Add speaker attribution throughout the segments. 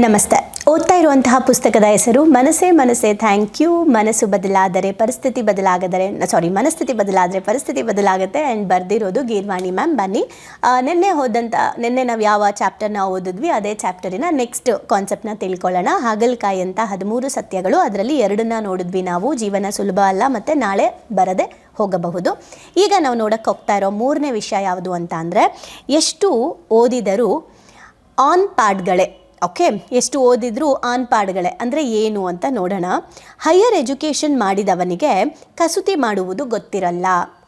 Speaker 1: ನಮಸ್ತೆ. ಓದ್ತಾ ಇರುವಂತಹ ಪುಸ್ತಕದ ಹೆಸರು ಮನಸ್ಸೇ ಮನಸ್ಸೇ ಥ್ಯಾಂಕ್ ಯು ಮನಸ್ಸು ಬದಲಾದರೆ ಪರಿಸ್ಥಿತಿ ಬದಲಾಗದರೆ ಸಾರಿ ಮನಸ್ಥಿತಿ ಬದಲಾದರೆ ಪರಿಸ್ಥಿತಿ ಬದಲಾಗುತ್ತೆ. ಆ್ಯಂಡ್ ಬರೆದಿರೋದು ಗೀರ್ವಾಣಿ ಮ್ಯಾಮ್ ಬನ್ನಿ. ನಿನ್ನೆ ಹೋದಂಥ ನಿನ್ನೆ ನಾವು ಯಾವ ಚಾಪ್ಟರ್ನ ಓದಿದ್ವಿ, ಅದೇ ಚಾಪ್ಟರಿನ ನೆಕ್ಸ್ಟ್ ಕಾನ್ಸೆಪ್ಟ್ನ ತಿಳ್ಕೊಳ್ಳೋಣ. ಹಾಗಲಕಾಯಿ ಅಂತ ಹದಿಮೂರು ಸತ್ಯಗಳು, ಅದರಲ್ಲಿ ಎರಡನ್ನ ನೋಡಿದ್ವಿ ನಾವು. ಜೀವನ ಸುಲಭ ಅಲ್ಲ, ಮತ್ತು ನಾಳೆ ಬರದೆ ಹೋಗಬಹುದು. ಈಗ ನಾವು ನೋಡೋಕ್ಕೆ ಹೋಗ್ತಾ ಇರೋ ಮೂರನೇ ವಿಷಯ ಯಾವುದು ಅಂತ ಅಂದರೆ, ಎಷ್ಟು ಓದಿದರೂ ಆನ್ ಪ್ಯಾಡ್ಗಳೇ ಓಕೆ, ಎಷ್ಟು ಓದಿದ್ರು ಆನ್ ಪಾಡ್ಗಳೇ. ಅಂದರೆ ಏನು ಅಂತ ನೋಡೋಣ. ಹೈಯರ್ ಎಜುಕೇಷನ್ ಮಾಡಿದವನಿಗೆ ಕಸೂತಿ ಮಾಡುವುದು ಗೊತ್ತಿರಲ್ಲ.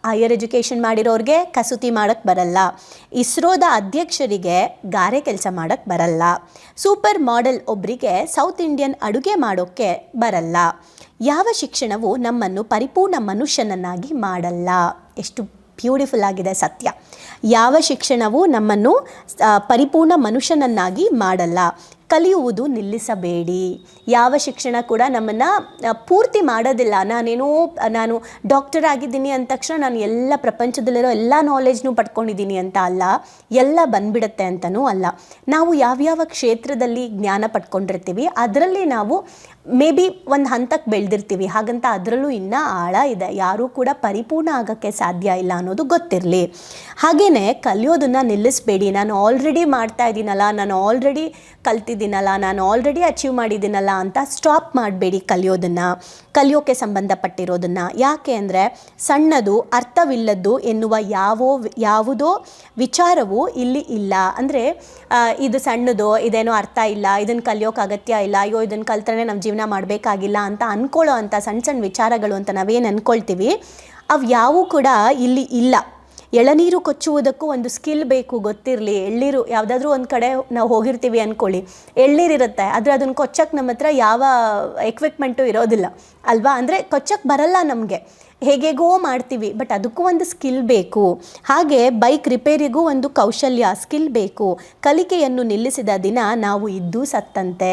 Speaker 1: ಹೈಯರ್ ಎಜುಕೇಷನ್ ಮಾಡಿರೋರಿಗೆ ಕಸೂತಿ ಮಾಡೋಕ್ಕೆ ಬರಲ್ಲ. ಇಸ್ರೋದ ಅಧ್ಯಕ್ಷರಿಗೆ ಗಾರೆ ಕೆಲಸ ಮಾಡೋಕ್ಕೆ ಬರಲ್ಲ. ಸೂಪರ್ ಮಾಡೆಲ್ ಒಬ್ಬರಿಗೆ ಸೌತ್ ಇಂಡಿಯನ್ ಅಡುಗೆ ಮಾಡೋಕ್ಕೆ ಬರಲ್ಲ. ಯಾವ ಶಿಕ್ಷಣವು ನಮ್ಮನ್ನು ಪರಿಪೂರ್ಣ ಮನುಷ್ಯನನ್ನಾಗಿ ಮಾಡಲ್ಲ. ಎಷ್ಟು ಬ್ಯೂಟಿಫುಲ್ ಆಗಿದೆ ಸತ್ಯ. ಯಾವ ಶಿಕ್ಷಣವು ನಮ್ಮನ್ನು ಪರಿಪೂರ್ಣ ಮನುಷ್ಯನನ್ನಾಗಿ ಮಾಡಲ್ಲ. ಕಲಿಯುವುದು ನಿಲ್ಲಿಸಬೇಡಿ. ಯಾವ ಶಿಕ್ಷಣ ಕೂಡ ನಮ್ಮನ್ನು ಪೂರ್ತಿ ಮಾಡೋದಿಲ್ಲ. ನಾನೇನೋ, ನಾನು ಡಾಕ್ಟರ್ ಆಗಿದ್ದೀನಿ ಅಂದ ತಕ್ಷಣ ನಾನು ಎಲ್ಲ ಪ್ರಪಂಚದಲ್ಲಿರೋ ಎಲ್ಲ ನಾಲೆಜ್ನೂ ಪಡ್ಕೊಂಡಿದ್ದೀನಿ ಅಂತ ಅಲ್ಲ, ಎಲ್ಲ ಬಂದ್ಬಿಡುತ್ತೆ ಅಂತಲೂ ಅಲ್ಲ. ನಾವು ಯಾವ್ಯಾವ ಕ್ಷೇತ್ರದಲ್ಲಿ ಜ್ಞಾನ ಪಡ್ಕೊಂಡಿರ್ತೀವಿ, ಅದರಲ್ಲಿ ನಾವು ಮೇ ಬಿ ಒಂದು ಹಂತಕ್ಕೆ ಬೆಳೆದಿರ್ತೀವಿ. ಹಾಗಂತ ಅದರಲ್ಲೂ ಇನ್ನೂ ಆಳ ಇದೆ. ಯಾರೂ ಕೂಡ ಪರಿಪೂರ್ಣ ಆಗೋಕ್ಕೆ ಸಾಧ್ಯ ಇಲ್ಲ ಅನ್ನೋದು ಗೊತ್ತಿರಲಿ. ಹಾಗೆಯೇ ಕಲಿಯೋದನ್ನು ನಿಲ್ಲಿಸಬೇಡಿ. ನಾನು ಆಲ್ರೆಡಿ ಮಾಡ್ತಾ ಇದ್ದೀನಲ್ಲ, ನಾನು ಆಲ್ರೆಡಿ ಕಲ್ತಿದ್ದೀನಲ್ಲ ನಾನು ಆಲ್ರೆಡಿ ಅಚೀವ್ ಮಾಡಿದ್ದೀನಲ್ಲ ಅಂತ ಸ್ಟಾಪ್ ಮಾಡಬೇಡಿ ಕಲಿಯೋದನ್ನು. ಕಲಿಯೋಕ್ಕೆ ಸಂಬಂಧಪಟ್ಟಿರೋದನ್ನು. ಯಾಕೆ ಅಂದರೆ ಸಣ್ಣದು ಅರ್ಥವಿಲ್ಲದ್ದು ಎನ್ನುವ ಯಾವೋ ಯಾವುದೋ ವಿಚಾರವು ಇಲ್ಲಿ ಇಲ್ಲ. ಅಂದರೆ ಇದು ಸಣ್ಣದು, ಇದೇನೋ ಅರ್ಥ ಇಲ್ಲ ಇದನ್ನು ಕಲಿಯೋಕೆ ಅಗತ್ಯ ಇಲ್ಲ, ಅಯ್ಯೋ ಇದನ್ನು ಕಲ್ತ್ರೆ ನಮ್ಮ ಜೀವನ ಮಾಡಬೇಕಾಗಿಲ್ಲ ಅಂತ ಅಂದ್ಕೊಳ್ಳೋ ಅಂಥ ಸಣ್ಣ ಸಣ್ಣ ವಿಚಾರಗಳು ಅಂತ ನಾವೇನು ಅಂದ್ಕೊಳ್ತೀವಿ ಅವು ಯಾವೂ ಕೂಡ ಇಲ್ಲಿ ಇಲ್ಲ. ಎಳನೀರು ಕೊಚ್ಚುವುದಕ್ಕೂ ಒಂದು ಸ್ಕಿಲ್ ಬೇಕು, ಗೊತ್ತಿರಲಿ. ಎಳ್ಳೀರು ಯಾವುದಾದ್ರೂ ಒಂದು ಕಡೆ ನಾವು ಹೋಗಿರ್ತೀವಿ ಅಂದ್ಕೊಳ್ಳಿ ಎಳ್ನೀರಿರುತ್ತೆ ಆದರೆ ಅದನ್ನು ಕೊಚ್ಚಕ್ಕೆ ನಮ್ಮ ಹತ್ರ ಯಾವ ಎಕ್ವಿಪ್ಮೆಂಟು ಇರೋದಿಲ್ಲ. ಅಲ್ವಾ? ಅಂದರೆ ಕೊಚ್ಚಕ್ಕೆ ಬರಲ್ಲ ನಮಗೆ. ಹೇಗೇಗೋ ಮಾಡ್ತೀವಿ ಬಟ್ ಅದಕ್ಕೂ ಒಂದು ಸ್ಕಿಲ್ ಬೇಕು. ಹಾಗೆ ಬೈಕ್ ರಿಪೇರಿಗೂ ಒಂದು ಕೌಶಲ್ಯ ಸ್ಕಿಲ್ ಬೇಕು. ಕಲಿಕೆಯನ್ನು ನಿಲ್ಲಿಸಿದ ದಿನ ನಾವು ಇದ್ದು ಸತ್ತಂತೆ.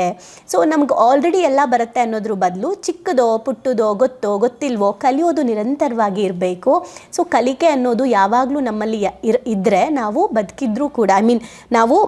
Speaker 1: ಸೊ ನಮ್ಗೆ ಆಲ್ರೆಡಿ ಎಲ್ಲ ಬರುತ್ತೆ ಅನ್ನೋದ್ರ ಬದಲು ಚಿಕ್ಕದೋ, ಪುಟ್ಟದೋ, ಗೊತ್ತೋ, ಗೊತ್ತಿಲ್ವೋ ಕಲಿಯೋದು ನಿರಂತರವಾಗಿ ಇರಬೇಕು. ಸೊ ಕಲಿಕೆ ಅನ್ನೋದು ಯಾವಾಗಲೂ ನಮ್ಮಲ್ಲಿ ಇರ್ ಇದ್ದರೆ ನಾವು ಬದುಕಿದ್ರೂ ಕೂಡ ಐ ಮೀನ್ ನಾವು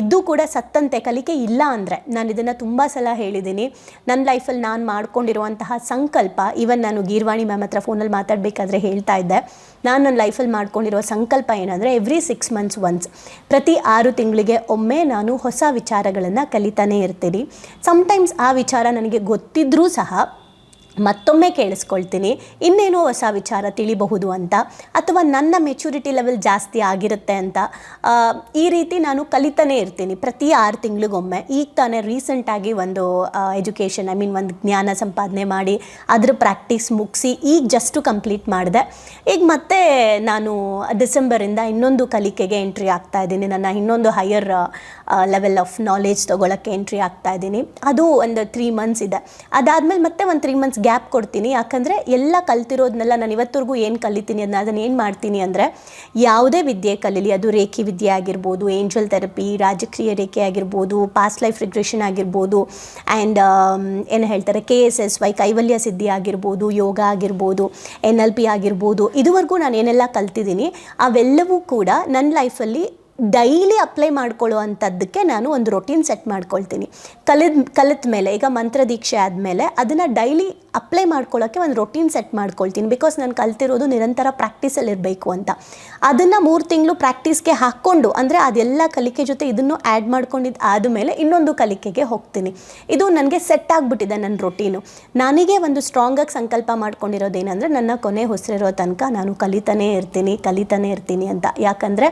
Speaker 1: ಇದ್ದು ಇದ್ದೂ ಕೂಡ ಸತ್ತಂತೆ. ಕಲಿಕೆ ಇಲ್ಲ ಅಂದರೆ, ನಾನು ಇದನ್ನು ತುಂಬ ಸಲ ಹೇಳಿದ್ದೀನಿ ನನ್ನ ಲೈಫಲ್ಲಿ ನಾನು ಮಾಡ್ಕೊಂಡಿರುವಂತಹ ಸಂಕಲ್ಪ ಈವನ್ ನಾನು ಗೀರ್ವಾಣಿ ಮ್ಯಾಮ್ ಹತ್ರ ಫೋನಲ್ಲಿ ಮಾತಾಡಬೇಕಾದ್ರೆ ಹೇಳ್ತಾ ಇದ್ದೆ. ನಾನು ನನ್ನ ಲೈಫಲ್ಲಿ ಮಾಡ್ಕೊಂಡಿರೋ ಸಂಕಲ್ಪ ಏನಂದರೆ ಎವ್ರಿ ಸಿಕ್ಸ್ ಮಂತ್ಸ್ ಒನ್ಸ್ ಪ್ರತಿ ಆರು ತಿಂಗಳಿಗೆ ಒಮ್ಮೆ ನಾನು ಹೊಸ ವಿಚಾರಗಳನ್ನು ಕಲಿತಾನೇ ಇರ್ತೀನಿ. ಸಮ್ಟೈಮ್ಸ್ ಆ ವಿಚಾರ ನನಗೆ ಗೊತ್ತಿದ್ರೂ ಸಹ ಮತ್ತೊಮ್ಮೆ ಕೇಳಿಸ್ಕೊಳ್ತೀನಿ. ಇನ್ನೇನೋ ಹೊಸ ವಿಚಾರ ತಿಳಿಬಹುದು ಅಂತ ಅಥವಾ ನನ್ನ ಮೆಚುರಿಟಿ ಲೆವೆಲ್ ಜಾಸ್ತಿ ಆಗಿರುತ್ತೆ ಅಂತ ಈ ರೀತಿ ನಾನು ಕಲಿತಾನೇ ಇರ್ತೀನಿ ಪ್ರತಿ ಆರು ತಿಂಗಳಿಗೊಮ್ಮೆ. ಈಗ ತಾನೇ ರೀಸೆಂಟಾಗಿ ಒಂದು ಎಜುಕೇಷನ್ ಐ ಮೀನ್ ಒಂದು ಜ್ಞಾನ ಸಂಪಾದನೆ ಮಾಡಿ ಅದ್ರ ಪ್ರಾಕ್ಟೀಸ್ ಮುಗಿಸಿ ಈಗ ಜಸ್ಟು ಕಂಪ್ಲೀಟ್ ಮಾಡಿದೆ. ಈಗ ಮತ್ತೆ ನಾನು ಡಿಸೆಂಬರಿಂದ ಇನ್ನೊಂದು ಕಲಿಕೆಗೆ ಎಂಟ್ರಿ ಆಗ್ತಾ ಇದ್ದೀನಿ. ನನ್ನ ಇನ್ನೊಂದು ಹೈಯರ್ ಲೆವೆಲ್ ಆಫ್ ನಾಲೆಜ್ ತೊಗೊಳಕ್ಕೆ ಎಂಟ್ರಿ ಆಗ್ತಾ ಇದ್ದೀನಿ. ಅದು ಒಂದು ತ್ರೀ ಮಂತ್ಸ್ ಇದೆ. ಅದಾದಮೇಲೆ ಮತ್ತೆ ಒಂದು ತ್ರೀ ಮಂತ್ಸ್ ಗ್ಯಾಪ್ ಕೊಡ್ತೀನಿ. ಯಾಕಂದರೆ ಎಲ್ಲ ಕಲ್ತಿರೋದನ್ನೆಲ್ಲ ನಾನು ಇವತ್ತರೆಗೂ ಏನು ಕಲಿತೀನಿ ಅದನ್ನ ಅದನ್ನು ಏನು ಮಾಡ್ತೀನಿ ಅಂದರೆ ಯಾವುದೇ ವಿದ್ಯೆ ಕಲೀಲಿ. ಅದು ರೇಖಿ ವಿದ್ಯೆ ಆಗಿರ್ಬೋದು ಏಂಜಲ್ ಥೆರಪಿ ರಾಜಕೀಯ ರೇಖೆ ಆಗಿರ್ಬೋದು ಪಾಸ್ಟ್ ಲೈಫ್ ರಿಗ್ರೆಷನ್ ಆಗಿರ್ಬೋದು ಆ್ಯಂಡ್ ಏನು ಹೇಳ್ತಾರೆ ಕೆ ಎಸ್ ಎಸ್ ವೈ ಕೈವಲ್ಯ ಸಿದ್ಧಿ ಆಗಿರ್ಬೋದು, ಯೋಗ ಆಗಿರ್ಬೋದು ಎನ್ ಎಲ್ ಪಿ ಆಗಿರ್ಬೋದು. ಇದುವರೆಗೂ ನಾನು ಏನೆಲ್ಲ ಕಲ್ತಿದ್ದೀನಿ, ಅವೆಲ್ಲವೂ ಕೂಡ ನನ್ನ ಲೈಫಲ್ಲಿ ಡೈಲಿ ಅಪ್ಲೈ ಮಾಡ್ಕೊಳ್ಳೋ ಅಂಥದ್ದಕ್ಕೆ ನಾನು ಒಂದು ರೊಟೀನ್ ಸೆಟ್ ಮಾಡ್ಕೊಳ್ತೀನಿ. ಕಲಿದ, ಕಲಿತ ಮೇಲೆ, ಈಗ ಮಂತ್ರ ದೀಕ್ಷೆ ಆದಮೇಲೆ ಅದನ್ನು ಡೈಲಿ ಅಪ್ಲೈ ಮಾಡ್ಕೊಳ್ಳೋಕ್ಕೆ ಒಂದು ರೊಟೀನ್ ಸೆಟ್ ಮಾಡ್ಕೊಳ್ತೀನಿ. ಬಿಕಾಸ್ ನಾನು ಕಲ್ತಿರೋದು ನಿರಂತರ ಪ್ರಾಕ್ಟೀಸಲ್ಲಿ ಇರಬೇಕು ಅಂತ. ಅದನ್ನು ಮೂರು ತಿಂಗಳು ಪ್ರಾಕ್ಟೀಸ್ಗೆ ಹಾಕ್ಕೊಂಡು, ಅಂದರೆ ಅದೆಲ್ಲ ಕಲಿಕೆ ಜೊತೆ ಇದನ್ನು ಆ್ಯಡ್ ಮಾಡ್ಕೊಂಡಿದ್ದು ಆದಮೇಲೆ ಇನ್ನೊಂದು ಕಲಿಕೆಗೆ ಹೋಗ್ತೀನಿ. ಇದು ನನಗೆ ಸೆಟ್ ಆಗಿಬಿಟ್ಟಿದೆ ನನ್ನ ರೊಟೀನು ನನಗೆ ಒಂದು ಸ್ಟ್ರಾಂಗಾಗಿ ಸಂಕಲ್ಪ ಮಾಡ್ಕೊಂಡಿರೋದೇನೆಂದರೆ ನನ್ನ ಕೊನೆ ಹೊಸರಿರೋ ತನಕ ನಾನು ಕಲಿತಾನೇ ಇರ್ತೀನಿ ಕಲಿತಾನೇ ಇರ್ತೀನಿ ಅಂತ. ಯಾಕಂದರೆ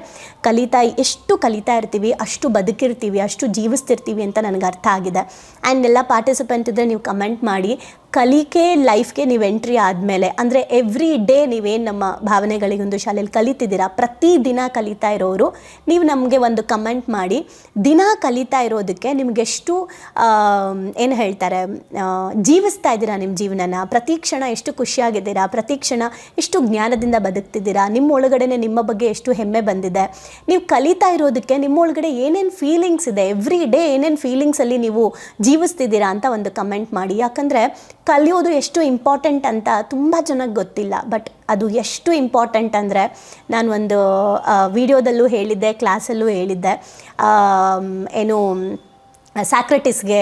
Speaker 1: ಕಲಿತಾ ಎಷ್ಟು ಕಲಿತಾ ಇರ್ತೀವಿ, ಅಷ್ಟು ಬದುಕಿರ್ತೀವಿ, ಅಷ್ಟು ಜೀವಿಸ್ತಿರ್ತೀವಿ ಅಂತ ನನಗೆ ಅರ್ಥ ಆಗಿದೆ. ಆ್ಯಂಡ್ ಎಲ್ಲ ಪಾರ್ಟಿಸಿಪೆಂಟ್ ಇದ್ದರೆ ನೀವು ಕಮೆಂಟ್ ಮಾಡಿ. ಕಲಿಕೆ ಲೈಫ್ಗೆ ನೀವು ಎಂಟ್ರಿ ಆದಮೇಲೆ, ಅಂದರೆ ಎವ್ರಿ ಡೇ ನೀವೇನು ನಮ್ಮ ಭಾವನೆಗಳಿಗೊಂದು ಶಾಲೆಯಲ್ಲಿ ಕಲಿತಿದ್ದೀರಾ, ಪ್ರತಿ ದಿನ ಕಲಿತಾ ಇರೋರು, ನೀವು ನಮಗೆ ಒಂದು ಕಮೆಂಟ್ ಮಾಡಿ. ದಿನ ಕಲಿತಾ ಇರೋದಕ್ಕೆ ನಿಮಗೆಷ್ಟು ಏನು ಹೇಳ್ತಾರೆ ಜೀವಿಸ್ತಾ ಇದ್ದೀರಾ ನಿಮ್ಮ ಜೀವನನ? ಪ್ರತಿ ಕ್ಷಣ ಎಷ್ಟು ಖುಷಿಯಾಗಿದ್ದೀರಾ? ಪ್ರತಿ ಕ್ಷಣ ಎಷ್ಟು ಜ್ಞಾನದಿಂದ ಬದುಕ್ತಿದ್ದೀರಾ? ನಿಮ್ಮ ಒಳಗಡೆನೆ ನಿಮ್ಮ ಬಗ್ಗೆ ಎಷ್ಟು ಹೆಮ್ಮೆ ಬಂದಿದೆ? ನೀವು ಕಲಿತಾ ಇರೋದಕ್ಕೆ ನಿಮ್ಮ ಒಳಗಡೆ ಏನೇನು ಫೀಲಿಂಗ್ಸ್ ಇದೆ? ಎವ್ರಿ ಡೇ ಏನೇನು ಫೀಲಿಂಗ್ಸಲ್ಲಿ ನೀವು ಜೀವಿಸ್ತಿದ್ದೀರಾ ಅಂತ ಒಂದು ಕಮೆಂಟ್ ಮಾಡಿ. ಯಾಕಂದರೆ ಕಲಿಯೋದು ಎಷ್ಟು ಇಂಪಾರ್ಟೆಂಟ್ ಅಂತ ತುಂಬ ಜನಕ್ಕೆ ಗೊತ್ತಿಲ್ಲ ಬಟ್ ಅದು ಎಷ್ಟು ಇಂಪಾರ್ಟೆಂಟ್ ಅಂದರೆ ನಾನು ಒಂದು ವಿಡಿಯೋದಲ್ಲೂ ಹೇಳಿದ್ದೆ ಕ್ಲಾಸಲ್ಲೂ ಹೇಳಿದ್ದೆ. ಏನು ಸ್ಯಾಕ್ರೆಟಿಸ್ಗೆ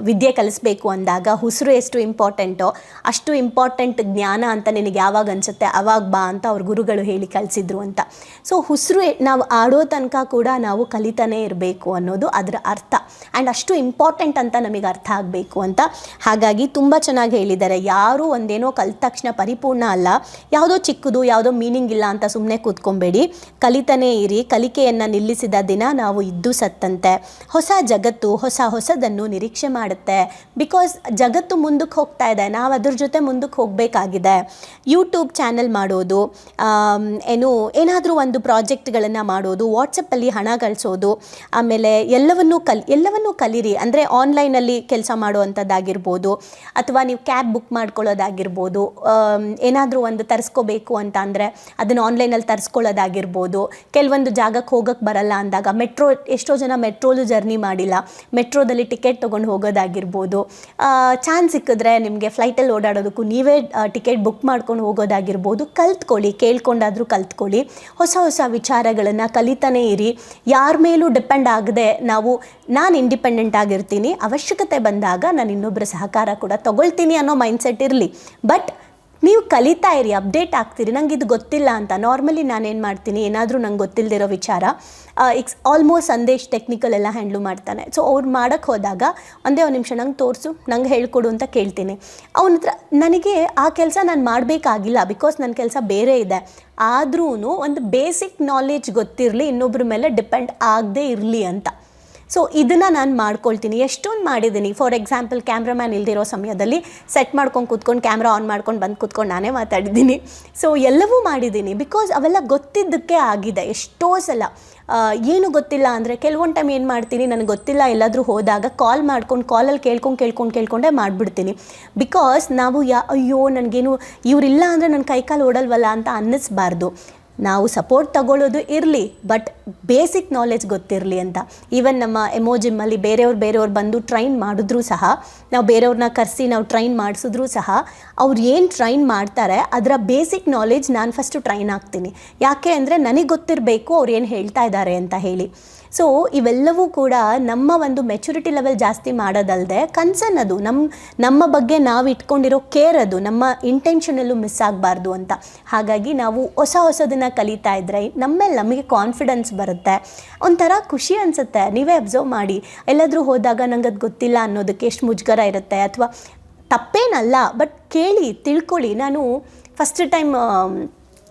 Speaker 1: ವಿದ್ಯೆ ಕಲಿಸ್ಬೇಕು ಅಂದಾಗ ಉಸಿರು ಎಷ್ಟು ಇಂಪಾರ್ಟೆಂಟೋ ಅಷ್ಟು ಇಂಪಾರ್ಟೆಂಟ್ ಜ್ಞಾನ ಅಂತ ನಿನಗೆ ಯಾವಾಗ ಅನಿಸುತ್ತೆ ಅವಾಗ ಬಾ ಅಂತ ಅವ್ರ ಗುರುಗಳು ಹೇಳಿ ಕಲಿಸಿದ್ರು ಅಂತ. ಸೊ ಉಸಿರು ನಾವು ಆಡೋ ತನಕ ಕೂಡ ನಾವು ಕಲಿತಾನೇ ಇರಬೇಕು ಅನ್ನೋದು ಅದರ ಅರ್ಥ. ಆ್ಯಂಡ್ ಅಷ್ಟು ಇಂಪಾರ್ಟೆಂಟ್ ಅಂತ ನಮಗೆ ಅರ್ಥ ಆಗಬೇಕು ಅಂತ. ಹಾಗಾಗಿ ತುಂಬ ಚೆನ್ನಾಗಿ ಹೇಳಿದ್ದಾರೆ. ಯಾರೂ ಒಂದೇನೋ ಕಲಿತ ತಕ್ಷಣ ಪರಿಪೂರ್ಣ ಅಲ್ಲ. ಯಾವುದೋ ಚಿಕ್ಕದು, ಯಾವುದೋ ಮೀನಿಂಗ್ ಇಲ್ಲ ಅಂತ ಸುಮ್ಮನೆ ಕೂತ್ಕೊಬೇಡಿ. ಕಲಿತಾನೇ ಇರಿ. ಕಲಿಕೆಯನ್ನು ನಿಲ್ಲಿಸಿದ ದಿನ ನಾವು ಇದ್ದು ಸತ್ತಂತೆ. ಹೊಸ ಜಗತ್ತು, ಹೊಸ ಹೊಸದನ್ನು ನಿರೀಕ್ಷೆ ಮಾಡುತ್ತೆ. ಬಿಕಾಸ್ ಜಗತ್ತು ಮುಂದಕ್ಕೆ ಹೋಗ್ತಾ ಇದೆ, ನಾವು ಅದ್ರ ಜೊತೆ ಮುಂದಕ್ಕೆ ಹೋಗಬೇಕಾಗಿದೆ. ಯೂಟ್ಯೂಬ್ ಚಾನಲ್ ಮಾಡೋದು ಏನು, ಏನಾದರೂ ಒಂದು ಪ್ರಾಜೆಕ್ಟ್ಗಳನ್ನು ಮಾಡೋದು ವಾಟ್ಸಪ್ಪಲ್ಲಿ ಹಣ ಗಳಿಸೋದು ಆಮೇಲೆ ಎಲ್ಲವನ್ನೂ ಕಲ್, ಎಲ್ಲವನ್ನೂ ಕಲೀರಿ. ಅಂದರೆ ಆನ್ಲೈನಲ್ಲಿ ಕೆಲಸ ಮಾಡುವಂಥದ್ದಾಗಿರ್ಬೋದು, ಅಥವಾ ನೀವು ಕ್ಯಾಬ್ ಬುಕ್ ಮಾಡ್ಕೊಳ್ಳೋದಾಗಿರ್ಬೋದು ಏನಾದರೂ ಒಂದು ತರಿಸ್ಕೋಬೇಕು ಅಂತ ಅಂದರೆ ಅದನ್ನು ಆನ್ಲೈನಲ್ಲಿ ತರಿಸ್ಕೊಳ್ಳೋದಾಗಿರ್ಬೋದು. ಕೆಲವೊಂದು ಜಾಗಕ್ಕೆ ಹೋಗಕ್ಕೆ ಬರಲ್ಲ ಅಂದಾಗ, ಮೆಟ್ರೋ, ಎಷ್ಟೋ ಜನ ಮೆಟ್ರೋಲು ಜರ್ನಿ ಮಾಡಿಲ್ಲ. ಮೆಟ್ರೋದಲ್ಲಿ ಟಿಕೆಟ್ ತೊಗೊಂಡು ಹೋಗೋದಾಗಿರ್ಬೋದು. ಚಾನ್ಸ್ ಸಿಕ್ಕಿದ್ರೆ ನಿಮಗೆ ಫ್ಲೈಟಲ್ಲಿ ಓಡಾಡೋದಕ್ಕೂ ನೀವೇ ಟಿಕೆಟ್ ಬುಕ್ ಮಾಡ್ಕೊಂಡು ಹೋಗೋದಾಗಿರ್ಬೋದು. ಕಲ್ತ್ಕೊಳ್ಳಿ, ಕೇಳ್ಕೊಂಡಾದರೂ ಕಲ್ತ್ಕೊಳ್ಳಿ. ಹೊಸ ಹೊಸ ವಿಚಾರಗಳನ್ನು ಕಲಿತಾನೇ ಇರಿ. ಯಾರ ಮೇಲೂ ಡಿಪೆಂಡ್ ಆಗದೆ ನಾವು, ನಾನು ಇಂಡಿಪೆಂಡೆಂಟ್ ಆಗಿರ್ತೀನಿ. ಅವಶ್ಯಕತೆ ಬಂದಾಗ ನಾನು ಇನ್ನೊಬ್ಬರ ಸಹಕಾರ ಕೂಡ ತಗೊಳ್ತೀನಿ ಅನ್ನೋ ಮೈಂಡ್ಸೆಟ್ ಇರಲಿ. ಬಟ್ ನೀವು ಕಲಿತಾ ಇರಿ, ಅಪ್ಡೇಟ್ ಆಗ್ತೀರಿ. ನಂಗೆ ಇದು ಗೊತ್ತಿಲ್ಲ ಅಂತ. ನಾರ್ಮಲಿ ನಾನೇನು ಮಾಡ್ತೀನಿ, ಏನಾದರೂ ನಂಗೆ ಗೊತ್ತಿಲ್ಲದಿರೋ ವಿಚಾರ ಇಕ್ಸ್ ಆಲ್ಮೋಸ್ಟ್ ಸಂದೇಶ್ ಟೆಕ್ನಿಕಲ್ ಎಲ್ಲ ಹ್ಯಾಂಡ್ಲು ಮಾಡ್ತಾನೆ. ಸೊ ಅವ್ರು ಮಾಡೋಕ್ಕೆ ಹೋದಾಗ, ಒಂದೇ ಒಂದು ನಿಮಿಷ ನಂಗೆ ತೋರಿಸು, ನಂಗೆ ಹೇಳ್ಕೊಡು ಅಂತ ಕೇಳ್ತೀನಿ. ಅವನ ಹತ್ರ ನನಗೆ ಆ ಕೆಲಸ ನಾನು ಮಾಡಬೇಕಾಗಿಲ್ಲ ಬಿಕಾಸ್ ನನ್ನ ಕೆಲಸ ಬೇರೆ ಇದೆ. ಆದ್ರೂ ಒಂದು ಬೇಸಿಕ್ ನಾಲೆಜ್ ಗೊತ್ತಿರಲಿ ಇನ್ನೊಬ್ಬರ ಮೇಲೆ ಡಿಪೆಂಡ್ ಆಗದೇ ಇರಲಿ ಅಂತ. ಸೊ ಇದನ್ನು ನಾನು ಮಾಡ್ಕೊಳ್ತೀನಿ. ಎಷ್ಟೊಂದು ಮಾಡಿದ್ದೀನಿ. ಫಾರ್ ಎಕ್ಸಾಂಪಲ್ ಕ್ಯಾಮ್ರಾಮ್ಯಾನ್ ಇಲ್ದಿರೋ ಸಮಯದಲ್ಲಿ ಸೆಟ್ ಮಾಡ್ಕೊಂಡು ಕೂತ್ಕೊಂಡು ಕ್ಯಾಮ್ರಾ ಆನ್ ಮಾಡ್ಕೊಂಡು ಬಂದು ಕೂತ್ಕೊಂಡು ನಾನೇ ಮಾತಾಡಿದ್ದೀನಿ. ಸೊ ಎಲ್ಲವೂ ಮಾಡಿದ್ದೀನಿ. ಬಿಕಾಸ್ ಅವೆಲ್ಲ ಗೊತ್ತಿದ್ದಕ್ಕೆ ಆಗಿದೆ. ಎಷ್ಟೋ ಸಲ. ಏನು ಗೊತ್ತಿಲ್ಲ ಅಂದರೆ ಕೆಲವೊಂದು ಟೈಮ್ ಏನು ಮಾಡ್ತೀನಿ? ನನಗೆ ಗೊತ್ತಿಲ್ಲ. ಎಲ್ಲಾದರೂ ಹೋದಾಗ ಕಾಲ್ ಮಾಡ್ಕೊಂಡು ಕಾಲಲ್ಲಿ ಕೇಳ್ಕೊಂಡು ಕೇಳ್ಕೊಂಡು, ಕೇಳ್ಕೊಂಡೇ ಮಾಡಿಬಿಡ್ತೀನಿ. ಬಿಕಾಸ್ ನಾವು ಯಾ, ಅಯ್ಯೋ, ನನಗೇನು ಇವರಿಲ್ಲ ಅಂದರೆ ನನ್ನ ಕೈಕಾಲು ಓಡಲ್ವಲ್ಲ ಅಂತ ಅನ್ನಿಸ್ಬಾರ್ದು. ನಾವು ಸಪೋರ್ಟ್ ತಗೊಳ್ಳೋದು ಇರಲಿ ಬಟ್ ಬೇಸಿಕ್ ನಾಲೆಜ್ ಗೊತ್ತಿರಲಿ ಅಂತ. ಈವನ್ ನಮ್ಮ ಎಮೋಜಿಮ್ಮಲ್ಲಿ ಬೇರೆಯವ್ರು ಬೇರೆಯವ್ರು ಬಂದು ಟ್ರೈನ್ ಮಾಡಿದ್ರೂ ಸಹ, ನಾವು ಬೇರೆಯವ್ರನ್ನ ಕರೆಸಿ ನಾವು ಟ್ರೈನ್ ಮಾಡಿಸಿದ್ರೂ ಸಹ, ಅವ್ರು ಏನು ಟ್ರೈನ್ ಮಾಡ್ತಾರೆ, ಅದರ ಬೇಸಿಕ್ ನಾಲೆಜ್ ನಾನು ಫಸ್ಟು ಟ್ರೈನ್ ಆಗ್ತೀನಿ ಯಾಕೆ ಅಂದರೆ ನನಗೆ ಗೊತ್ತಿರಬೇಕು ಅವ್ರು ಏನು ಹೇಳ್ತಾ ಇದ್ದಾರೆ ಅಂತ ಹೇಳಿ. ಸೊ ಇವೆಲ್ಲವೂ ಕೂಡ ನಮ್ಮ ಒಂದು ಮೆಚುರಿಟಿ ಲೆವೆಲ್ ಜಾಸ್ತಿ ಮಾಡೋದಲ್ಲದೆ ಕನ್ಸರ್ನ್ ಅದು. ನಮ್ಮ ನಮ್ಮ ಬಗ್ಗೆ ನಾವು ಇಟ್ಕೊಂಡಿರೋ ಕೇರ್ ಅದು. ನಮ್ಮ ಇಂಟೆನ್ಷನಲ್ಲೂ ಮಿಸ್ ಆಗಬಾರ್ದು ಅಂತ. ಹಾಗಾಗಿ ನಾವು ಹೊಸ ಹೊಸದನ್ನು ಕಲಿತಾ ಇದ್ದರೆ ನಮ್ಮೇಲೆ ನಮಗೆ ಕಾನ್ಫಿಡೆನ್ಸ್ ಬರುತ್ತೆ. ಒಂಥರ ಖುಷಿ ಅನಿಸುತ್ತೆ. ನೀವೇ ಅಬ್ಸರ್ವ್ ಮಾಡಿ. ಎಲ್ಲಾದರೂ ಹೋದಾಗ ನಂಗೆ ಅದು ಗೊತ್ತಿಲ್ಲ ಅನ್ನೋದಕ್ಕೆ ಎಷ್ಟು ಮುಜುಗರ ಇರುತ್ತೆ ಅಥವಾ ತಪ್ಪೇನಲ್ಲ ಬಟ್ ಕೇಳಿ, ತಿಳ್ಕೊಳ್ಳಿ. ನಾನು ಫಸ್ಟ್ ಟೈಮ್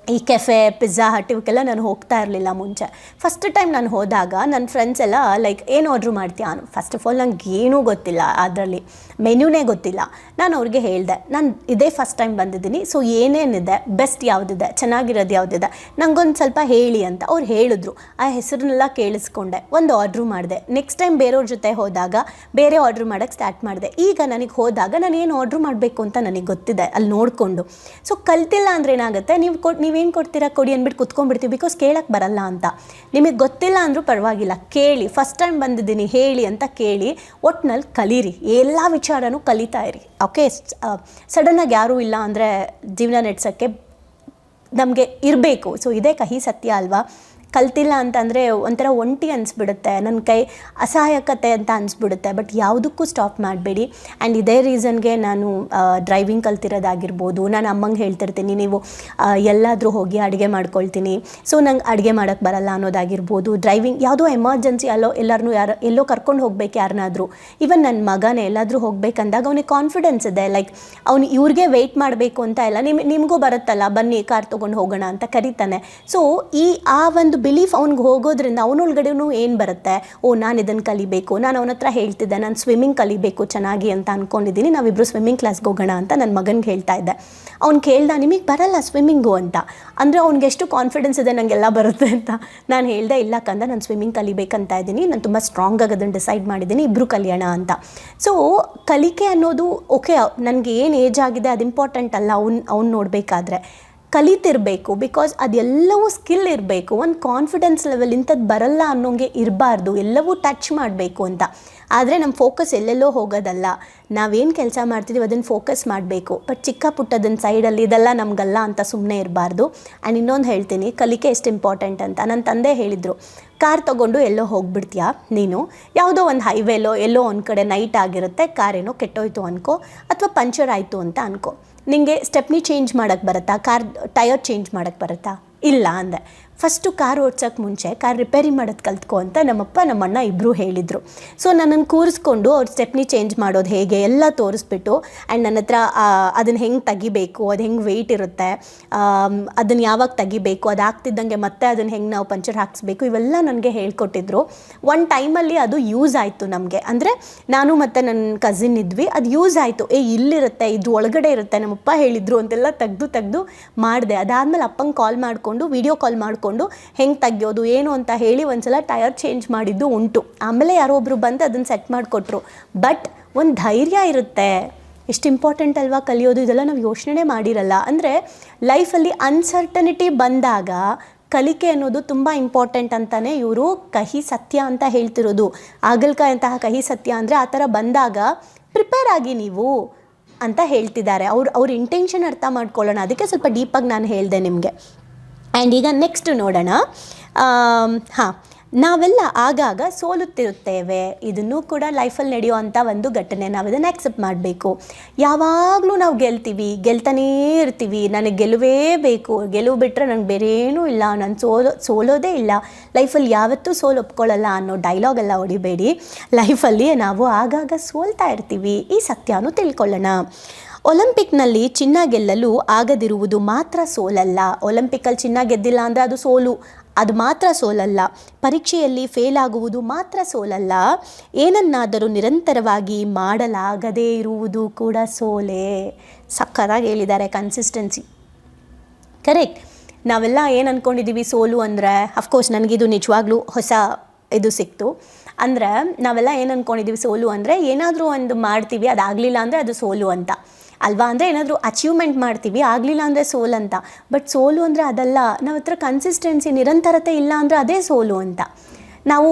Speaker 1: ಈ ಕೆಫೆ, ಪಿಜ್ಜಾ ಹಟ್ ಇವಕ್ಕೆಲ್ಲ ನಾನು ಹೋಗ್ತಾ ಇರಲಿಲ್ಲ ಮುಂಚೆ. ಫಸ್ಟ್ ಟೈಮ್ ನಾನು ಹೋದಾಗ ನನ್ನ ಫ್ರೆಂಡ್ಸ್ ಎಲ್ಲ ಲೈಕ್ ಏನು ಆರ್ಡ್ರ್ ಮಾಡ್ತೀಯ? ಫಸ್ಟ್ ಆಫ್ ಆಲ್ ನಂಗೆ ಏನೂ ಗೊತ್ತಿಲ್ಲ ಅದರಲ್ಲಿ. ಮೆನ್ಯೂನೇ ಗೊತ್ತಿಲ್ಲ. ನಾನು ಅವ್ರಿಗೆ ಹೇಳಿದೆ, ನಾನು ಇದೇ ಫಸ್ಟ್ ಟೈಮ್ ಬಂದಿದ್ದೀನಿ ಸೊ ಏನೇನಿದೆ? ಬೆಸ್ಟ್ ಯಾವುದಿದೆ? ಚೆನ್ನಾಗಿರೋದು ಯಾವುದಿದೆ? ನಂಗೊಂದು ಸ್ವಲ್ಪ ಹೇಳಿ ಅಂತ ಅವ್ರು ಹೇಳಿದ್ರು. ಆ ಹೆಸರನ್ನೆಲ್ಲ ಕೇಳಿಸ್ಕೊಂಡೆ. ಒಂದು ಆರ್ಡ್ರ್ ಮಾಡಿದೆ. ನೆಕ್ಸ್ಟ್ ಟೈಮ್ ಬೇರೆಯವ್ರ ಜೊತೆ ಹೋದಾಗ, ಬೇರೆ ಆರ್ಡ್ರ್ ಮಾಡೋಕ್ಕೆ ಸ್ಟಾರ್ಟ್ ಮಾಡಿದೆ. ಈಗ ನನಗೆ ಹೋದಾಗ ನಾನು ಏನು ಆರ್ಡ್ರ್ ಮಾಡಬೇಕು ಅಂತ ನನಗೆ ಗೊತ್ತಿದೆ, ಅಲ್ಲಿ ನೋಡಿಕೊಂಡು. ಸೊ ಕಲ್ತಿಲ್ಲ ಅಂದರೆ ಏನಾಗುತ್ತೆ? ನೀವು ಕೊಟ್ಟು ನೀವೇನು ಕೊಡ್ತೀರಾ ಕೊಡಿ ಅಂದ್ಬಿಟ್ಟು ಕುತ್ಕೊಂಡ್ಬಿಡ್ತೀವಿ. ಬಿಕಾಸ್ ಕೇಳಕ್ಕೆ ಬರಲ್ಲ ಅಂತ. ನಿಮಗೆ ಗೊತ್ತಿಲ್ಲ ಅಂದರೂ ಪರವಾಗಿಲ್ಲ. ಕೇಳಿ ಫಸ್ಟ್ ಟೈಮ್ ಬಂದಿದ್ದೀನಿ, ಹೇಳಿ ಅಂತ ಕೇಳಿ, ಒಟ್ನಲ್ಲಿ ಕಲೀರಿ. ಎಲ್ಲ ವಿಚಾರನೂ ಕಲಿತಾ ಇರಿ. ಓಕೆ ಸಡನ್ನಾಗಿ ಯಾರೂ ಇಲ್ಲ ಅಂದರೆ ಜೀವನ ನಡೆಸೋಕ್ಕೆ ನಮಗೆ ಇರಬೇಕು. ಸೊ ಇದೇ ಕಹಿ ಸತ್ಯ ಅಲ್ವಾ? ಕಲ್ತಿಲ್ಲ ಅಂತಂದರೆ ಒಂಥರ ಒಂಟಿ ಅನಿಸ್ಬಿಡುತ್ತೆ. ನನ್ನ ಕೈ ಅಸಹಾಯಕತೆ ಅಂತ ಅನಿಸ್ಬಿಡುತ್ತೆ. ಬಟ್ ಯಾವುದಕ್ಕೂ ಸ್ಟಾಪ್ ಮಾಡಬೇಡಿ. ಆ್ಯಂಡ್ ಇದೇ ರೀಸನ್ಗೆ ನಾನು ಡ್ರೈವಿಂಗ್ ಕಲ್ತಿರೋದಾಗಿರ್ಬೋದು, ನಾನು ಅಮ್ಮಂಗೆ ಹೇಳ್ತಿರ್ತೀನಿ, ನೀವು ಎಲ್ಲಾದರೂ ಹೋಗಿ ಅಡುಗೆ ಮಾಡ್ಕೊಳ್ತೀನಿ. ಸೊ, ನಂಗೆ ಅಡುಗೆ ಮಾಡೋಕ್ಕೆ ಬರಲ್ಲ ಅನ್ನೋದಾಗಿರ್ಬೋದು. ಡ್ರೈವಿಂಗ್, ಯಾವುದೋ ಎಮರ್ಜೆನ್ಸಿ ಅಲ್ಲೋ ಎಲ್ಲರನ್ನೂ ಯಾರು, ಎಲ್ಲೋ ಕರ್ಕೊಂಡು ಹೋಗ್ಬೇಕು ಯಾರನ್ನಾದರೂ ಈವನ್ ನನ್ನ ಮಗನೇ ಎಲ್ಲಾದರೂ ಹೋಗ್ಬೇಕಂದಾಗ ಅವನಿಗೆ ಕಾನ್ಫಿಡೆನ್ಸ್ ಇದೆ. ಲೈಕ್, ಅವ್ನು ಇವ್ರಿಗೆ ವೆಯ್ಟ್ ಮಾಡಬೇಕು ಅಂತ ಇಲ್ಲ ನಿಮ್, ನಿಮಗೂ ಬರುತ್ತಲ್ಲ, ಬನ್ನಿ, ಕಾರ್ ತೊಗೊಂಡು ಹೋಗೋಣ ಅಂತ ಕರೀತಾನೆ. ಸೊ, ಈ, ಆ ಒಂದು ಬಿಲೀಫ್ ಅವ್ನಿಗೆ ಹೋಗೋದ್ರಿಂದ ಅವನೊಳಗಡೆನೂ ಏನು ಬರುತ್ತೆ? ಓ, ನಾನು ಇದನ್ನು ಕಲಿಬೇಕು, ನಾನು ಅವನ ಹತ್ರ ಹೇಳ್ತಿದ್ದೆ, ನಾನು ಸ್ವಿಮ್ಮಿಂಗ್ ಕಲಿಬೇಕು ಚೆನ್ನಾಗಿ ಅಂತ ಅಂದ್ಕೊಂಡಿದ್ದೀನಿ ನಾವಿಬ್ಬರು ಸ್ವಿಮ್ಮಿಂಗ್ ಕ್ಲಾಸ್ಗೆ ಹೋಗೋಣ ಅಂತ ನನ್ನ ಮಗನಿಗೆ ಹೇಳ್ತಾ ಇದ್ದೆ. ಅವ್ನು ಕೇಳ್ದ, ನಿಮಗೆ ಬರಲ್ಲ ಸ್ವಿಮ್ಮಿಂಗು ಅಂತ. ಅಂದರೆ ಅವ್ನಿಗೆ ಎಷ್ಟು ಕಾನ್ಫಿಡೆನ್ಸ್ ಇದೆ ನನಗೆಲ್ಲ ಬರುತ್ತೆ ಅಂತ. ನಾನು ಹೇಳ್ದೆ, ಇಲ್ಲ ಕಂದ, ನಾನು ಸ್ವಿಮ್ಮಿಂಗ್ ಕಲಿಬೇಕಂತ ಇದ್ದೀನಿ, ನಾನು ತುಂಬ ಸ್ಟ್ರಾಂಗ್ ಆಗಿ ಅದನ್ನು ಡಿಸೈಡ್ ಮಾಡಿದ್ದೀನಿ ಇಬ್ಬರು ಕಲಿಯೋಣ ಅಂತ. ಸೊ ಕಲಿಕೆ ಅನ್ನೋದು ಓಕೆ ನನಗೆ ಏನು ಏಜ್ ಆಗಿದೆ, ಅದು ಇಂಪಾರ್ಟೆಂಟ್ ಅಲ್ಲ, ಅವ್ನು ಅವ್ನು ನೋಡಬೇಕಾದ್ರೆ. ಕಲಿತಿರಬೇಕು ಬಿಕಾಸ್ ಅದೆಲ್ಲವೂ ಸ್ಕಿಲ್ ಇರಬೇಕು. ಒಂದು ಕಾನ್ಫಿಡೆನ್ಸ್ ಲೆವೆಲ್ ಇಂಥದ್ದು ಬರಲ್ಲ ಅನ್ನೋಂಗೆ ಇರಬಾರ್ದು. ಎಲ್ಲವೂ ಟಚ್ ಮಾಡಬೇಕು ಅಂತ. ಆದರೆ ನಮ್ಮ ಫೋಕಸ್ ಎಲ್ಲೆಲ್ಲೋ ಹೋಗೋದಲ್ಲ. ನಾವೇನು ಕೆಲಸ ಮಾಡ್ತಿದ್ದೀವಿ ಅದನ್ನು ಫೋಕಸ್ ಮಾಡಬೇಕು. ಬಟ್ ಚಿಕ್ಕ ಪುಟ್ಟದನ್ನ ಸೈಡಲ್ಲಿ ಇದೆಲ್ಲ ನಮಗಲ್ಲ ಅಂತ ಸುಮ್ಮನೆ ಇರಬಾರ್ದು. ಆ್ಯಂಡ್ ಇನ್ನೊಂದು ಹೇಳ್ತೀನಿ, ಕಲಿಕೆ ಎಷ್ಟು ಇಂಪಾರ್ಟೆಂಟ್ ಅಂತ. ನನ್ನ ತಂದೆ ಹೇಳಿದರು, ಕಾರ್ ತೊಗೊಂಡು ಎಲ್ಲೋ ಹೋಗ್ಬಿಡ್ತೀಯಾ ನೀನು? ಯಾವುದೋ ಒಂದು ಹೈವೇಲೋ ಎಲ್ಲೋ ಒಂದು ಕಡೆ ನೈಟ್ ಆಗಿರುತ್ತೆ ಕಾರ್ ಏನೋ ಕೆಟ್ಟೋಯ್ತು ಅನ್ಕೋ, ಅಥವಾ ಪಂಚರ್ ಆಯಿತು ಅಂತ ಅನ್ಕೋ. ನಿಮಗೆ ಸ್ಟೆಪ್ನಿ ಚೇಂಜ್ ಮಾಡೋಕ್ಕೆ ಬರುತ್ತಾ? ಕಾರ್ ಟಯರ್ ಚೇಂಜ್ ಮಾಡೋಕ್ಕೆ ಬರುತ್ತಾ? ಇಲ್ಲ ಅಂದೆ. ಫಸ್ಟು ಕಾರ್ ಓಡ್ಸೋಕ್ಕೆ ಮುಂಚೆ ಕಾರ್ ರಿಪೇರಿ ಮಾಡೋದು ಕಲ್ತ್ಕೊ ಅಂತ ನಮ್ಮಪ್ಪ, ನಮ್ಮಣ್ಣ ಇಬ್ಬರು ಹೇಳಿದರು. ಸೊ ನನ್ನನ್ನು ಕೂರಿಸ್ಕೊಂಡು ಅವ್ರ ಸ್ಟೆಪ್ನಿ ಚೇಂಜ್ ಮಾಡೋದು ಹೇಗೆ ಎಲ್ಲ ತೋರಿಸ್ಬಿಟ್ಟು ಆ್ಯಂಡ್ ನನ್ನ ಹತ್ರ ಅದನ್ನು ಹೆಂಗೆ ತೆಗಿಬೇಕು, ಅದು ಹೆಂಗೆ ವೆಯ್ಟ್ ಇರುತ್ತೆ ಅದನ್ನು ಯಾವಾಗ ತೆಗಿಬೇಕು, ಅದು ಆಗ್ತಿದ್ದಂಗೆ ಮತ್ತೆ ಅದನ್ನು ಹೆಂಗೆ ನಾವು ಪಂಚರ್ ಹಾಕಿಸ್ಬೇಕು, ಇವೆಲ್ಲ ನನಗೆ ಹೇಳ್ಕೊಟ್ಟಿದ್ರು. ಒಂದು ಟೈಮಲ್ಲಿ ಅದು ಯೂಸ್ ಆಯಿತು ನಮಗೆ. ಅಂದರೆ ನಾನು ಮತ್ತು ನನ್ನ ಕಸಿನ್ ಇದ್ವಿ, ಅದು ಯೂಸ್ ಆಯಿತು. ಏ, ಇಲ್ಲಿರುತ್ತೆ, ಇದು ಒಳಗಡೆ ಇರುತ್ತೆ, ನಮ್ಮಪ್ಪ ಹೇಳಿದರು ಅಂತೆಲ್ಲ ತೆಗ್ದು, ತೆಗೆದು ಮಾಡಿದೆ. ಅದಾದಮೇಲೆ ಅಪ್ಪಂಗೆ ಕಾಲ್ ಮಾಡಿಕೊಂಡು ವಿಡಿಯೋ ಕಾಲ್ ಮಾಡಿಕೊಂಡು ಹೆಂಗೆ ತೆಗಿಯೋದು, ಏನು ಅಂತ ಹೇಳಿ ಒಂದ್ಸಲ ಟಯರ್ ಚೇಂಜ್ ಮಾಡಿದ್ದು ಉಂಟು. ಆಮೇಲೆ ಯಾರೋ ಒಬ್ಬರು ಬಂದು ಅದನ್ನು ಸೆಟ್ ಮಾಡಿಕೊಟ್ರು. ಬಟ್ ಒಂದು ಧೈರ್ಯ ಇರುತ್ತೆ. ಎಷ್ಟು ಇಂಪಾರ್ಟೆಂಟ್ ಅಲ್ವಾ ಕಲಿಯೋದು? ಇದೆಲ್ಲ ನಾವು ಯೋಚನೆ ಮಾಡಿರಲ್ಲ. ಅಂದರೆ ಲೈಫಲ್ಲಿ ಅನ್ಸರ್ಟನಿಟಿ ಬಂದಾಗ ಕಲಿಕೆ ಅನ್ನೋದು ತುಂಬ ಇಂಪಾರ್ಟೆಂಟ್ ಅಂತಲೇ ಇವರು ಕಹಿ ಸತ್ಯ ಅಂತ ಹೇಳ್ತಿರೋದು. ಆಗಲ್ಕಾಯಿ ಅಂತಹ ಕಹಿ ಸತ್ಯ ಅಂದರೆ ಆ ಥರ ಬಂದಾಗ ಪ್ರಿಪೇರ್ ಆಗಿ ನೀವು ಅಂತ ಹೇಳ್ತಿದ್ದಾರೆ. ಅವ್ರು, ಅವ್ರ ಇಂಟೆನ್ಷನ್ ಅರ್ಥ ಮಾಡ್ಕೊಳ್ಳೋಣ. ಅದಕ್ಕೆ ಸ್ವಲ್ಪ ಡೀಪಾಗಿ ನಾನು ಹೇಳಿದೆ ನಿಮಗೆ. ಆ್ಯಂಡ್ ಈಗ ನೆಕ್ಸ್ಟ್ ನೋಡೋಣ. ಹಾಂ, ನಾವೆಲ್ಲ ಆಗಾಗ ಸೋಲುತ್ತಿರುತ್ತೇವೆ. ಇದನ್ನು ಕೂಡ ಲೈಫಲ್ಲಿ ನಡೆಯುವಂಥ ಒಂದು ಘಟನೆ. ನಾವು ಇದನ್ನು ಆಕ್ಸೆಪ್ಟ್ ಮಾಡಬೇಕು. ಯಾವಾಗಲೂ ನಾವು ಗೆಲ್ತೀವಿ, ಗೆಲ್ತಾನೇ ಇರ್ತೀವಿ. ನನಗೆ ಗೆಲುವೇ ಬೇಕು. ಗೆಲುವು ಬಿಟ್ಟರೆ ನನಗೆ ಬೇರೇನೂ ಇಲ್ಲ. ನಾನು ಸೋಲೋ, ಸೋಲೋದೇ ಇಲ್ಲ. ಲೈಫಲ್ಲಿ ಯಾವತ್ತೂ ಸೋಲು ಒಪ್ಕೊಳ್ಳಲ್ಲ ಅನ್ನೋ ಡೈಲಾಗ್ ಎಲ್ಲ ಹೊಡಿಬೇಡಿ. ಲೈಫಲ್ಲಿ ನಾವು ಆಗಾಗ ಸೋಲ್ತಾ ಇರ್ತೀವಿ. ಈ ಸತ್ಯನೂ ತಿಳ್ಕೊಳ್ಳೋಣ. ಒಲಿಂಪಿಕ್ನಲ್ಲಿ ಚಿನ್ನ ಗೆಲ್ಲಲು ಆಗದಿರುವುದು ಮಾತ್ರ ಸೋಲಲ್ಲ. ಒಲಿಂಪಿಕ್ಕಲ್ಲಿ ಚಿನ್ನ ಗೆದ್ದಿಲ್ಲ ಅಂದರೆ ಅದು ಸೋಲು. ಅದು ಮಾತ್ರ ಸೋಲಲ್ಲ. ಪರೀಕ್ಷೆಯಲ್ಲಿ ಫೇಲ್ ಆಗುವುದು ಮಾತ್ರ ಸೋಲಲ್ಲ. ಏನನ್ನಾದರೂ ನಿರಂತರವಾಗಿ ಮಾಡಲಾಗದೇ ಇರುವುದು ಕೂಡ ಸೋಲೆ. ಸಕ್ಕತ್ತಾಗಿ ಹೇಳಿದ್ದಾರೆ ಕನ್ಸಿಸ್ಟೆನ್ಸಿ ಕರೆಕ್ಟ್ ನಾವೆಲ್ಲ ಏನು ಅಂದ್ಕೊಂಡಿದ್ದೀವಿ ಸೋಲು ಅಂದರೆ ಅಫ್ಕೋರ್ಸ್ ನನಗಿದು ನಿಜವಾಗ್ಲೂ ಹೊಸ ಇದು ಸಿಕ್ತು. ಅಂದರೆ ನಾವೆಲ್ಲ ಏನು ಅಂದ್ಕೊಂಡಿದ್ದೀವಿ ಸೋಲು ಅಂದರೆ, ಏನಾದರೂ ಒಂದು ಮಾಡ್ತೀವಿ, ಅದಾಗಲಿಲ್ಲ ಅಂದರೆ ಅದು ಸೋಲು ಅಂತ. ಅಲ್ವಾ ಅಂದರೆ ಏನಾದರೂ ಅಚೀವ್ಮೆಂಟ್ ಮಾಡ್ತೀವಿ, ಆಗಲಿಲ್ಲ ಅಂದರೆ ಸೋಲು ಅಂತ. ಬಟ್ ಸೋಲು ಅಂದರೆ ಅದಲ್ಲ, ನಾವು ಹತ್ರ ಕನ್ಸಿಸ್ಟೆನ್ಸಿ ನಿರಂತರತೆ ಇಲ್ಲ ಅಂದರೆ ಅದೇ ಸೋಲು ಅಂತ. ನಾವು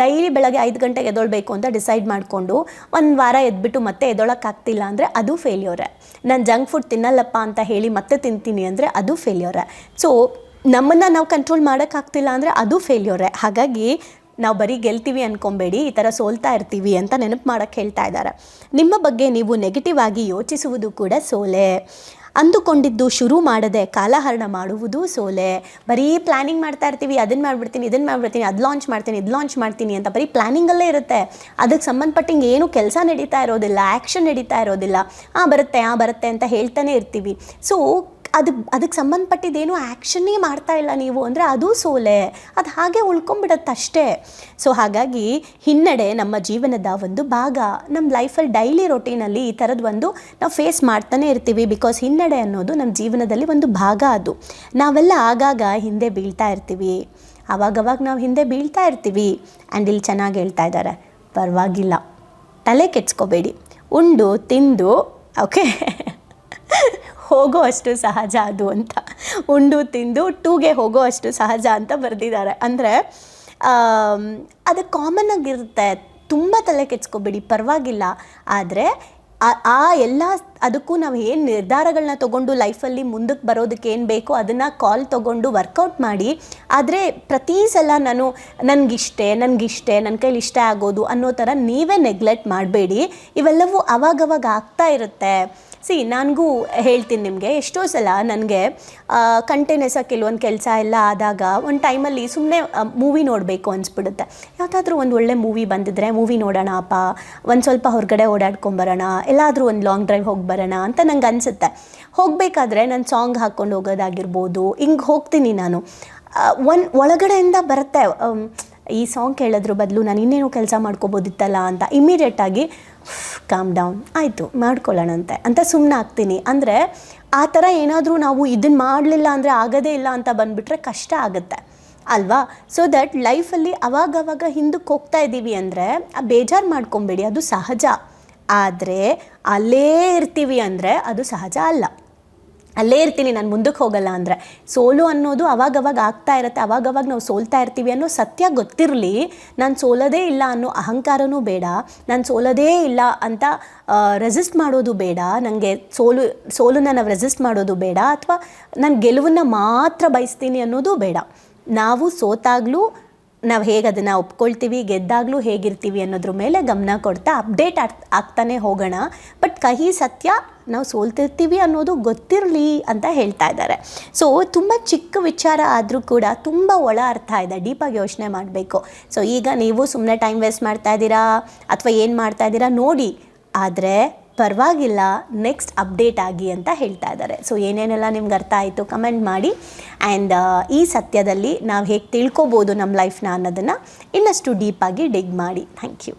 Speaker 1: ಡೈಲಿ ಬೆಳಗ್ಗೆ ಐದು ಗಂಟೆಗೆ ಎದೊಳ್ಬೇಕು ಅಂತ ಡಿಸೈಡ್ ಮಾಡಿಕೊಂಡು, ಒಂದು ವಾರ ಎದ್ಬಿಟ್ಟು ಮತ್ತೆ ಎದ್ದೊಳಕ್ಕಾಗ್ತಿಲ್ಲ ಅಂದರೆ ಅದು ಫೇಲ್ಯೂರೇ ನಾನು ಜಂಕ್ ಫುಡ್ ತಿನ್ನಲ್ಲಪ್ಪ ಅಂತ ಹೇಳಿ ಮತ್ತೆ ತಿಂತೀನಿ ಅಂದರೆ ಅದು ಫೇಲ್ಯೂರೇ ಸೊ ನಮ್ಮನ್ನು ನಾವು ಕಂಟ್ರೋಲ್ ಮಾಡೋಕ್ಕಾಗ್ತಿಲ್ಲ ಅಂದರೆ ಅದು ಫೇಲ್ಯೂರೇ ಹಾಗಾಗಿ ನಾವು ಬರೀ ಗೆಲ್ತೀವಿ ಅನ್ಕೊಬೇಡಿ, ಈ ಥರ ಸೋಲ್ತಾ ಇರ್ತೀವಿ ಅಂತ ನೆನಪು ಮಾಡೋಕ್ಕೆ ಹೇಳ್ತಾ ಇದ್ದಾರೆ ನಿಮ್ಮ ಬಗ್ಗೆ ನೀವು ನೆಗೆಟಿವ್ ಆಗಿ ಯೋಚಿಸುವುದು ಕೂಡ ಸೋಲೆ. ಅಂದುಕೊಂಡಿದ್ದು ಶುರು ಮಾಡದೆ ಕಾಲಹರಣ ಮಾಡುವುದು ಸೋಲೆ. ಬರೀ ಪ್ಲ್ಯಾನಿಂಗ್ ಮಾಡ್ತಾ ಇರ್ತೀವಿ ಅದನ್ನು ಮಾಡಿಬಿಡ್ತೀನಿ ಇದನ್ನು ಮಾಡಿಬಿಡ್ತೀನಿ, ಅದು ಲಾಂಚ್ ಮಾಡ್ತೀನಿ, ಇದು ಲಾಂಚ್ ಮಾಡ್ತೀನಿ ಅಂತ ಬರೀ ಪ್ಲ್ಯಾನಿಂಗಲ್ಲೇ ಇರುತ್ತೆ. ಅದಕ್ಕೆ ಸಂಬಂಧಪಟ್ಟಂಗೆ ಏನು ಕೆಲಸ ನಡೀತಾ ಇರೋದಿಲ್ಲ ಆ್ಯಕ್ಷನ್ ನಡೀತಾ ಇರೋದಿಲ್ಲ. ಆ ಬರುತ್ತೆ ಆ ಬರುತ್ತೆ ಅಂತ ಹೇಳ್ತಾನೆ ಇರ್ತೀವಿ. ಸೊ ಅದು ಅದಕ್ಕೆ ಸಂಬಂಧಪಟ್ಟಿದ್ದೇನು ಆ್ಯಕ್ಷನ್ನೇ ಮಾಡ್ತಾ ಇಲ್ಲ ನೀವು ಅಂದರೆ ಅದು ಸೋಲೆ. ಅದು ಹಾಗೆ ಉಳ್ಕೊಂಬಿಡತ್ತೆ ಅಷ್ಟೇ. ಸೊ ಹಾಗಾಗಿ ಹಿನ್ನಡೆ ನಮ್ಮ ಜೀವನದ ಒಂದು ಭಾಗ. ನಮ್ಮ ಲೈಫಲ್ಲಿ ಡೈಲಿ ರೊಟೀನಲ್ಲಿ ಈ ಥರದ್ದು ಒಂದು ನಾವು ಫೇಸ್ ಮಾಡ್ತಾನೆ ಇರ್ತೀವಿ ಬಿಕಾಸ್ ಹಿನ್ನಡೆ ಅನ್ನೋದು ನಮ್ಮ ಜೀವನದಲ್ಲಿ ಒಂದು ಭಾಗ ಅದು. ನಾವೆಲ್ಲ ಆಗಾಗ ಹಿಂದೆ ಬೀಳ್ತಾ ಇರ್ತೀವಿ. ಆವಾಗವಾಗ ನಾವು ಹಿಂದೆ ಬೀಳ್ತಾ ಇರ್ತೀವಿ. ಆ್ಯಂಡ್ ಇಲ್ಲಿ ಚೆನ್ನಾಗಿ ಹೇಳ್ತಾ ಇದ್ದಾರೆ. ಪರವಾಗಿಲ್ಲ. ತಲೆ ಕೆಡ್ಸ್ಕೋಬೇಡಿ. ಉಂಡು, ತಿಂದು, ಓಕೆ? ಹೋಗೋ ಅಷ್ಟು ಸಹಜ ಅದು ಅಂತ. ಉಂಡು ತಿಂದು ಟೂಗೆ ಹೋಗೋ ಅಷ್ಟು ಸಹಜ ಅಂತ ಬರೆದಿದ್ದಾರೆ. ಅಂದರೆ ಅದು ಕಾಮನ್ ಆಗಿರುತ್ತೆ. ತುಂಬ ತಲೆ ಕೆಚ್ಕೋಬೇಡಿ ಪರವಾಗಿಲ್ಲ. ಆದರೆ, ಆ- ಎಲ್ಲ ಅದಕ್ಕೂ ನಾವು ಏನು ನಿರ್ಧಾರಗಳನ್ನ ತೊಗೊಂಡು ಲೈಫಲ್ಲಿ ಮುಂದಕ್ಕೆ ಬರೋದಕ್ಕೆ ಏನು ಬೇಕೋ ಅದನ್ನು ಕಾಲ್ ತೊಗೊಂಡು ವರ್ಕೌಟ್ ಮಾಡಿ, ಆದರೆ ಪ್ರತಿ ಸಲ ನಾನು, ನನಗಿಷ್ಟೇ ನನಗಿಷ್ಟೇ ನನ್ನ ಕೈಲಿ ಇಷ್ಟ ಆಗೋದು ಅನ್ನೋ ಥರ ನೀವೇ ನೆಗ್ಲೆಕ್ಟ್ ಮಾಡಬೇಡಿ. ಇವೆಲ್ಲವೂ ಅವಾಗವಾಗ ಆಗ್ತಾ ಇರುತ್ತೆ. ಸಿ, ನನಗೂ ಹೇಳ್ತೀನಿ ನಿಮಗೆ. ಎಷ್ಟೋ ಸಲ ನನಗೆ ಕಂಟಿನ್ಯೂಸ್ ಆಗಿ ಕೆಲವೊಂದು ಕೆಲಸ ಎಲ್ಲ ಆದಾಗ ಒಂದು ಟೈಮಲ್ಲಿ ಸುಮ್ಮನೆ ಮೂವಿ ನೋಡಬೇಕು ಅನಿಸ್ಬಿಡುತ್ತೆ. ಯಾವುದಾದ್ರೂ ಒಂದು ಒಳ್ಳೆ ಮೂವಿ ಬಂದಿದ್ರೆ ಮೂವಿ ನೋಡೋಣ, ಅಪ್ಪ. ಒಂದು ಸ್ವಲ್ಪ ಹೊರಗಡೆ ಓಡಾಡ್ಕೊಂಬರೋಣ ಎಲ್ಲಾದರೂ ಒಂದು ಲಾಂಗ್ ಡ್ರೈವ್ ಹೋಗಿ ಬರೋಣ ಅಂತ ನಂಗೆ ಅನಿಸುತ್ತೆ. ಹೋಗಬೇಕಾದ್ರೆ ನಾನು ಸಾಂಗ್ ಹಾಕ್ಕೊಂಡು ಹೋಗೋದಾಗಿರ್ಬೋದು. ಹಿಂಗೆ ಹೋಗ್ತೀನಿ ನಾನು. ಒಂದು ಒಳಗಡೆಯಿಂದ ಬರುತ್ತೆ. ಈ ಸಾಂಗ್ ಕೇಳೋದ್ರ ಬದಲು ನಾನು ಇನ್ನೇನು ಕೆಲಸ ಮಾಡ್ಕೋಬೋದಿತ್ತಲ್ಲ ಅಂತ. ಇಮಿಡಿಯೇಟಾಗಿ ಕಾಮ್ ಡೌನ್ ಆಯಿತು, ಮಾಡ್ಕೊಳ್ಳೋಣಂತೆ. ಅಂತ ಸುಮ್ಮನೆ ಆಗ್ತೀನಿ ಅಂದರೆ ಆ ಥರ ಏನಾದರೂ ನಾವು ಇದನ್ನು ಮಾಡಲಿಲ್ಲ ಅಂದರೆ ಆಗೋದೇ ಇಲ್ಲ ಅಂತ ಬಂದುಬಿಟ್ರೆ ಕಷ್ಟ ಆಗುತ್ತೆ. ಅಲ್ವಾ? ಸೊ ದಟ್ ಲೈಫಲ್ಲಿ ಅವಾಗವಾಗ ಹಿಂದಕ್ಕೆ ಹೋಗ್ತಾ ಇದ್ದೀವಿ ಅಂದರೆ ಬೇಜಾರು ಮಾಡ್ಕೊಬೇಡಿ, ಅದು ಸಹಜ. ಆದರೆ ಅಲ್ಲೇ ಇರ್ತೀವಿ ಅಂದರೆ ಅದು ಸಹಜ ಅಲ್ಲ. ಅಲ್ಲೇ ಇರ್ತೀನಿ, ನಾನು ಮುಂದಕ್ಕೆ ಹೋಗಲ್ಲ ಅಂದರೆ. ಸೋಲು ಅನ್ನೋದು ಅವಾಗವಾಗ ಆಗ್ತಾ ಇರುತ್ತೆ, ಅವಾಗವಾಗ ನಾವು ಸೋಲ್ತಾ ಇರ್ತೀವಿ ಅನ್ನೋ ಸತ್ಯ ಗೊತ್ತಿರಲಿ, ನಾನು ಸೋಲೋದೇ ಇಲ್ಲ ಅನ್ನೋ ಅಹಂಕಾರನೂ ಬೇಡ, ನಾನು ಸೋಲೋದೇ ಇಲ್ಲ ಅಂತ ರೆಸಿಸ್ಟ್ ಮಾಡೋದು ಬೇಡ ನನಗೆ ಸೋಲು, ಸೋಲನ್ನ ನಾವು ರೆಸಿಸ್ಟ್ ಮಾಡೋದು ಬೇಡ, ಅಥವಾ ನಾನು ಗೆಲುವನ್ನು ಮಾತ್ರ ಬಯಸ್ತೀನಿ ಅನ್ನೋದು ಬೇಡ. ನಾವು ಸೋತಾಗಲೂ ನಾವು ಹೇಗೆ ಅದನ್ನು ಒಪ್ಕೊಳ್ತೀವಿ, ಗೆದ್ದಾಗಲೂ ಹೇಗಿರ್ತೀವಿ ಅನ್ನೋದ್ರ ಮೇಲೆ ಗಮನ ಕೊಡ್ತಾ ಅಪ್ಡೇಟ್ ಆಗ್ತಾನೆ ಹೋಗೋಣ. ಬಟ್ ಕಹಿ ಸತ್ಯ ನಾವು ಸೋಲ್ತಿರ್ತೀವಿ ಅನ್ನೋದು ಗೊತ್ತಿರಲಿ ಅಂತ ಹೇಳ್ತಾ ಇದ್ದಾರೆ. ಸೊ ತುಂಬ ಚಿಕ್ಕ ವಿಚಾರ ಆದರೂ ಕೂಡ ತುಂಬ ಒಳ ಅರ್ಥ ಇದೆ ಡೀಪಾಗಿ ಯೋಚನೆ ಮಾಡಬೇಕು. ಸೊ ಈಗ ನೀವು ಸುಮ್ಮನೆ ಟೈಮ್ ವೇಸ್ಟ್ ಮಾಡ್ತಾ ಇದ್ದೀರಾ, ಅಥವಾ ಏನು ಮಾಡ್ತಾ ಇದ್ದೀರಾ, ನೋಡಿ. ಆದರೆ ಪರವಾಗಿಲ್ಲ ನೆಕ್ಸ್ಟ್ ಅಪ್ಡೇಟ್ ಆಗಿ ಅಂತ ಹೇಳ್ತಾ ಇದ್ದಾರೆ. ಸೊ ಏನೇನೆಲ್ಲ ನಿಮ್ಗೆ ಅರ್ಥ ಆಯಿತು ಕಮೆಂಟ್ ಮಾಡಿ. ಆ್ಯಂಡ್ ಈ ಸತ್ಯದಲ್ಲಿ ನಾವು ಹೇಗೆ ತಿಳ್ಕೊಬೋದು ನಮ್ಮ ಲೈಫ್ನ ಅನ್ನೋದನ್ನು ಇನ್ನಷ್ಟು ಡೀಪಾಗಿ ಡಿಗ್ ಮಾಡಿ. Thank you